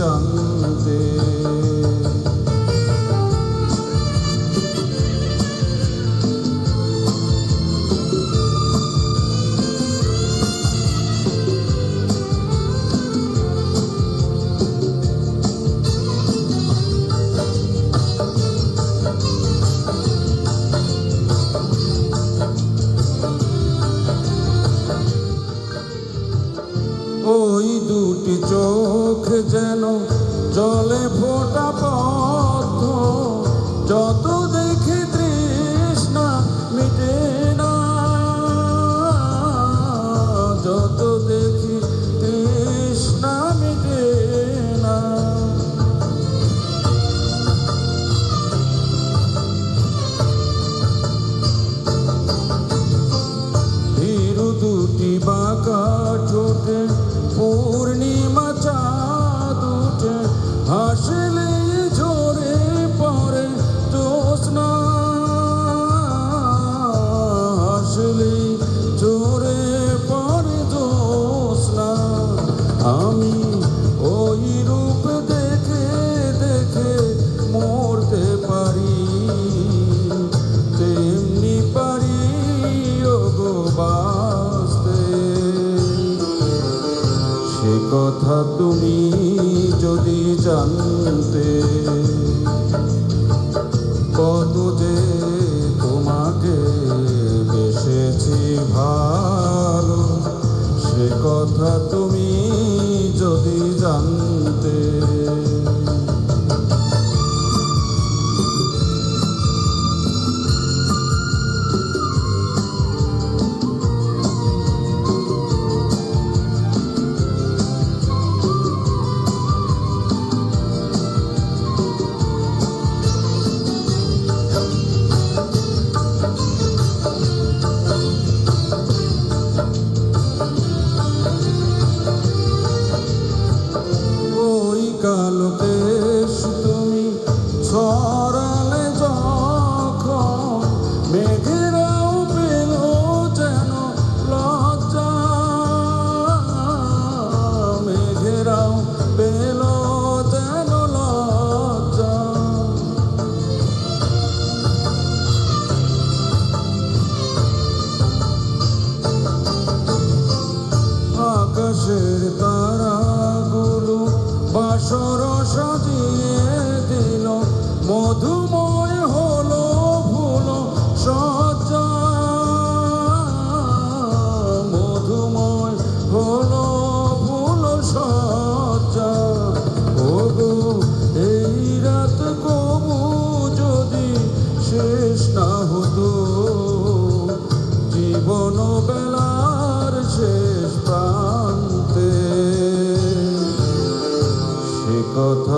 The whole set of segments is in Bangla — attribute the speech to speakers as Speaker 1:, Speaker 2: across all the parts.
Speaker 1: done. জলে ফোটা পা ওই রূপ দেখে দেখে মরতে পারি। তেমনি পারি বাঁচতে। সে কথা তুমি যদি জানতে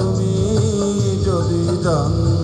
Speaker 1: তুমি যদি জানো